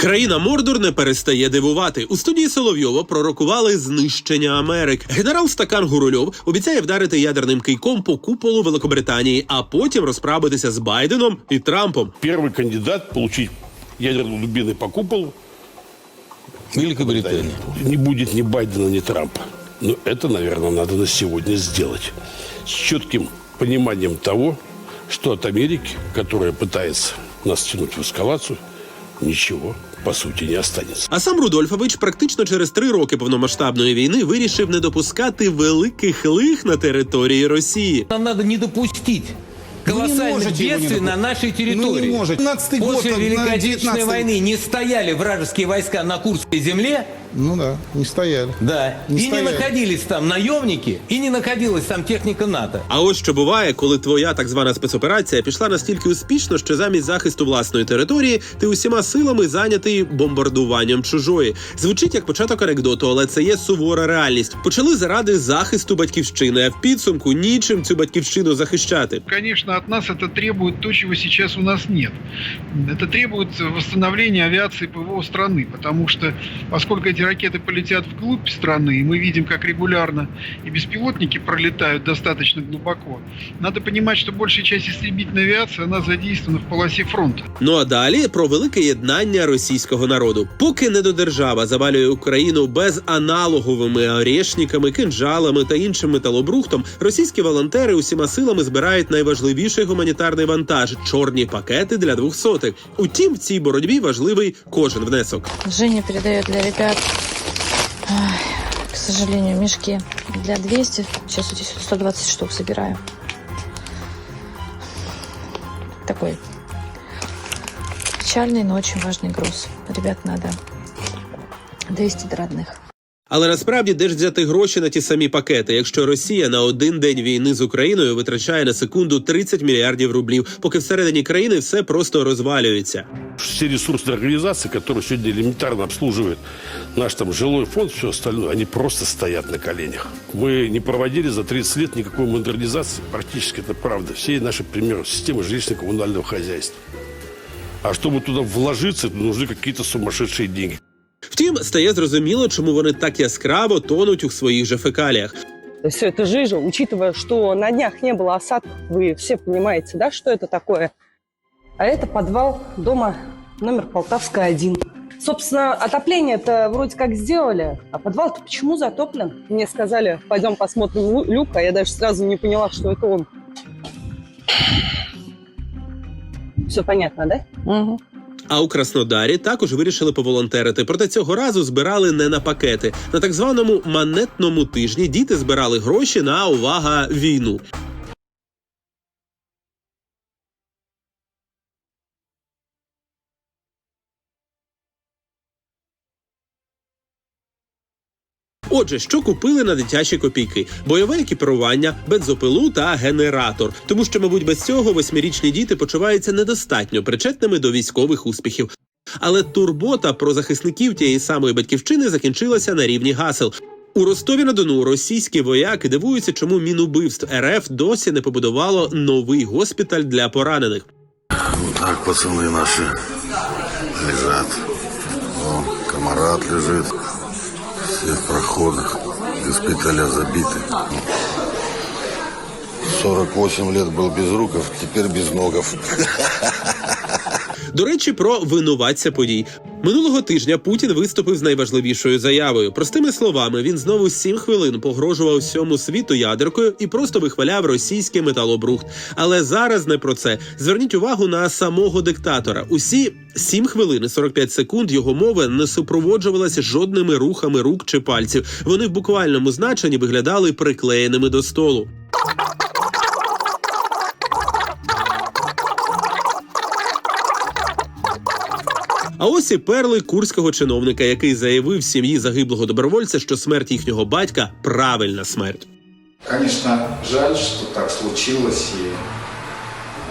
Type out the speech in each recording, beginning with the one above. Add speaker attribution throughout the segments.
Speaker 1: Країна Мордор не перестає дивувати. У студії Соловйова пророкували знищення Америк. Генерал Стакан Гурульов обіцяє вдарити ядерним кийком по куполу Великобританії, а потім розправитися з Байденом і Трампом.
Speaker 2: Первый кандидат получить ядерную дубины по куполу
Speaker 3: Великобритания.
Speaker 2: не будет ни Байдена, ни Трампа. Но это, наверное, надо на сегодня сделать. С четким пониманием того, что от Америки, которая пытается нас тянуть в эскалацию, ничего, по суті не останется.
Speaker 1: А сам Рудольфович практично через три роки повномасштабної війни вирішив не допускати великих лих на території Росії.
Speaker 3: Нам треба не допустити колоссальных бедствий на нашей территории.
Speaker 4: Ну, не может. После год, на
Speaker 3: Великой Отечественной войны не стояли вражеские войска на Курской земле,
Speaker 4: Ну да, не стояли.
Speaker 3: да,
Speaker 4: Не
Speaker 3: и
Speaker 4: стояли.
Speaker 3: не находились там наемники, и не находилась там техника НАТО.
Speaker 1: А ось що буває, коли твоя так звана спецоперація пішла настільки успішно, що замість захисту власної території ти усіма силами зайнятий бомбардуванням чужої. Звучить як початок анекдоту, але це є сувора реальність. Почали заради захисту батьківщини, а в підсумку нічим цю батьківщину захищати.
Speaker 5: Конечно, от нас это требует то, чего сейчас у нас нет. Это требует восстановления авиации ПВО страны, потому что поскольку эти ракеты полетят вглубь страны, и мы видим, как регулярно и беспилотники пролетают достаточно глубоко, надо понимать, что большая часть истребительной авиации, она задействована в полосе фронта.
Speaker 1: Ну а далі про велике єднання російського народу. Поки недодержава завалює Україну без аналоговими орешниками, кинжалами та іншим металобрухтом, російські волонтери усіма силами збирають найважливіший гуманітарний вантаж чорні пакети для двохсотих. Утім, в цій боротьбі важливий кожен внесок.
Speaker 6: Женя передает для ребят, ай, к сожалению, мешки для 200. Сейчас здесь 120 штук собираю. Такой печальный, но очень важный груз. Ребят, надо довести до родных.
Speaker 1: Але насправді де ж взяти гроші на ті самі пакети, якщо Росія на один день війни з Україною витрачає на секунду 30 мільярдів рублів, поки всередині країни все просто розвалюється.
Speaker 2: Все ресурсные организации, которые сегодня элементарно обслуживают наш там жилой фонд, все остальное, они просто стоят на коленях. Мы не проводили за 30 лет никакой модернизации, практически это правда, всей нашей, к примеру, системы жилищно-коммунального хозяйства. А чтобы туда вложиться, нужны какие-то сумасшедшие деньги.
Speaker 1: Втім, стає зрозуміло, чому вони так яскраво тонуть у своїх же фекаліях.
Speaker 7: Все это жижа, учитывая, что на днях не было осадков, вы все понимаете, да, что это такое? А это подвал дома номер Полтавская 1. Собственно, отопление-то вроде как сделали, а подвал-то почему затоплен? Мне сказали, пойдем посмотрим лю- люк, а я даже сразу не поняла, что это он. Все понятно, да? Угу.
Speaker 1: А у Краснодарі також вирішили поволонтерити. Проте цього разу збирали не на пакети. На так званому манетному тижні діти збирали гроші на увага війну. Отже, що купили на дитячі копійки: бойове екіпірування, бензопилу та генератор. Тому що, мабуть, без цього восьмирічні діти почуваються недостатньо причетними до військових успіхів. Але турбота про захисників тієї самої батьківщини закінчилася на рівні гасел. У Ростові на Дону російські вояки дивуються, чому мінубивств РФ досі не побудувало новий госпіталь для поранених.
Speaker 8: Вот так пацаны наши лежат. О, комарат лежит. Все в проходах. Госпиталя забиты. 48 лет был без руков, теперь без ногов.
Speaker 1: До речі, про винуватця подій. Минулого тижня Путін виступив з найважливішою заявою. Простими словами, він знову сім хвилин погрожував всьому світу ядеркою і просто вихваляв російський металобрухт. Але зараз не про це. Зверніть увагу на самого диктатора. Усі сім хвилин і 45 секунд його мови не супроводжувалася жодними рухами рук чи пальців. Вони в буквальному значенні виглядали приклеєними до столу. А ось і перли курського чиновника, який заявив сім'ї загиблого добровольця, що смерть їхнього батька правильна смерть.
Speaker 9: Конечно, жаль, что так случилось, и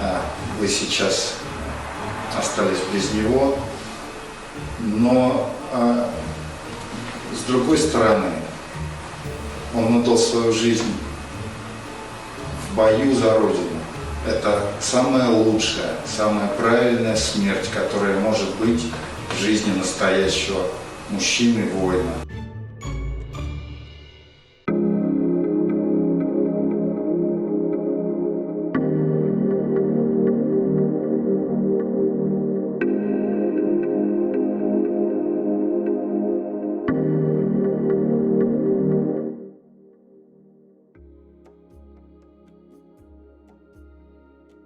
Speaker 9: э, вы сейчас остались без него. Но э, с другой стороны, он отдал свою жизнь в бою за Родину. Это самая лучшая, самая правильная смерть, которая может быть в жизни настоящего мужчины-воина.